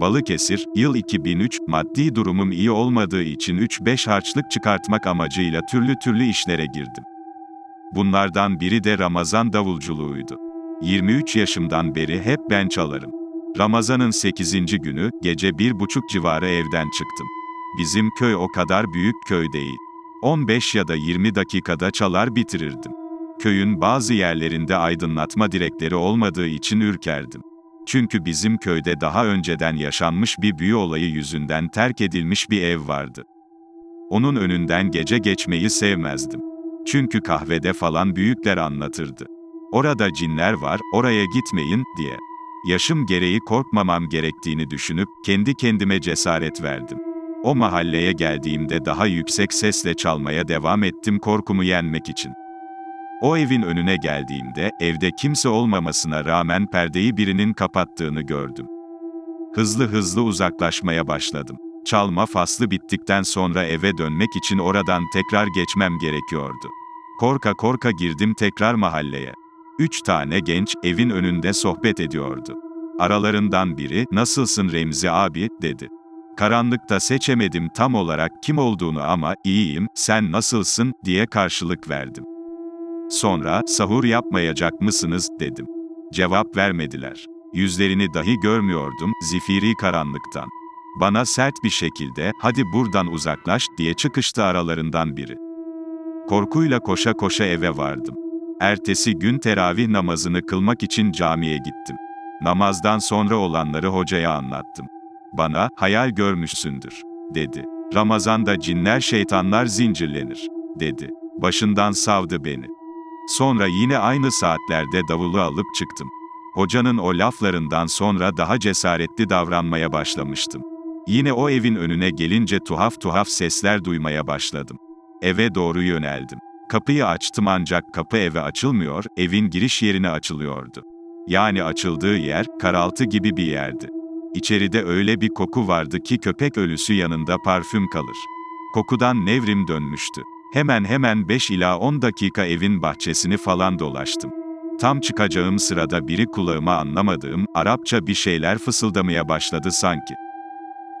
Balıkesir, yıl 2003, maddi durumum iyi olmadığı için 3-5 harçlık çıkartmak amacıyla türlü türlü işlere girdim. Bunlardan biri de Ramazan davulculuğuydu. 23 yaşımdan beri hep ben çalarım. Ramazan'ın 8. günü, gece bir buçuk civarı evden çıktım. Bizim köy o kadar büyük köy değil. 15 ya da 20 dakikada çalar bitirirdim. Köyün bazı yerlerinde aydınlatma direkleri olmadığı için ürkerdim. Çünkü bizim köyde daha önceden yaşanmış bir büyü olayı yüzünden terk edilmiş bir ev vardı. Onun önünden gece geçmeyi sevmezdim. Çünkü kahvede falan büyükler anlatırdı. Orada cinler var, oraya gitmeyin, diye. Yaşım gereği korkmamam gerektiğini düşünüp, kendi kendime cesaret verdim. O mahalleye geldiğimde daha yüksek sesle çalmaya devam ettim korkumu yenmek için. O evin önüne geldiğimde, evde kimse olmamasına rağmen perdeyi birinin kapattığını gördüm. Hızlı hızlı uzaklaşmaya başladım. Çalma faslı bittikten sonra eve dönmek için oradan tekrar geçmem gerekiyordu. Korka korka girdim tekrar mahalleye. Üç tane genç, evin önünde sohbet ediyordu. Aralarından biri, nasılsın Remzi abi, dedi. Karanlıkta seçemedim tam olarak kim olduğunu ama, iyiyim, sen nasılsın, diye karşılık verdim. Sonra, sahur yapmayacak mısınız, dedim. Cevap vermediler. Yüzlerini dahi görmüyordum, zifiri karanlıktan. Bana sert bir şekilde, hadi buradan uzaklaş, diye çıkıştı aralarından biri. Korkuyla koşa koşa eve vardım. Ertesi gün teravih namazını kılmak için camiye gittim. Namazdan sonra olanları hocaya anlattım. Bana, hayal görmüşsündür, dedi. Ramazanda cinler şeytanlar zincirlenir, dedi. Başından savdı beni. Sonra yine aynı saatlerde davulu alıp çıktım. Hocanın o laflarından sonra daha cesaretli davranmaya başlamıştım. Yine o evin önüne gelince tuhaf tuhaf sesler duymaya başladım. Eve doğru yöneldim. Kapıyı açtım ancak kapı eve açılmıyor, evin giriş yerine açılıyordu. Yani açıldığı yer, karaltı gibi bir yerdi. İçeride öyle bir koku vardı ki köpek ölüsü yanında parfüm kalır. Kokudan nevrim dönmüştü. Hemen hemen 5 ila 10 dakika evin bahçesini falan dolaştım. Tam çıkacağım sırada biri kulağıma anlamadığım, Arapça bir şeyler fısıldamaya başladı sanki.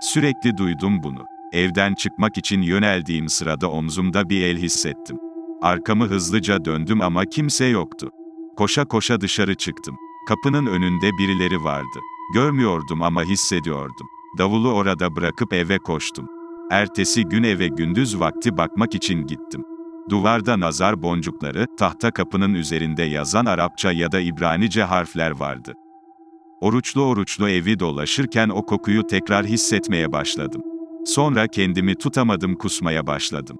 Sürekli duydum bunu. Evden çıkmak için yöneldiğim sırada omzumda bir el hissettim. Arkamı hızlıca döndüm ama kimse yoktu. Koşa koşa dışarı çıktım. Kapının önünde birileri vardı. Görmüyordum ama hissediyordum. Davulu orada bırakıp eve koştum. Ertesi gün eve gündüz vakti bakmak için gittim. Duvarda nazar boncukları, tahta kapının üzerinde yazan Arapça ya da İbranice harfler vardı. Oruçlu oruçlu evi dolaşırken o kokuyu tekrar hissetmeye başladım. Sonra kendimi tutamadım kusmaya başladım.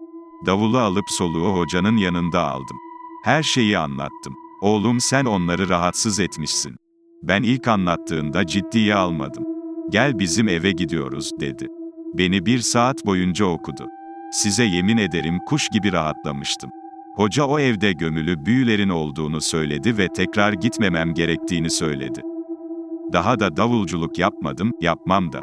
Davulu alıp soluğu hocanın yanında aldım. Her şeyi anlattım. Oğlum sen onları rahatsız etmişsin. Ben ilk anlattığında ciddiye almadım. Gel bizim eve gidiyoruz, dedi. Beni bir saat boyunca okudu. Size yemin ederim kuş gibi rahatlamıştım. Hoca o evde gömülü büyülerin olduğunu söyledi ve tekrar gitmemem gerektiğini söyledi. Daha da davulculuk yapmadım, yapmam da.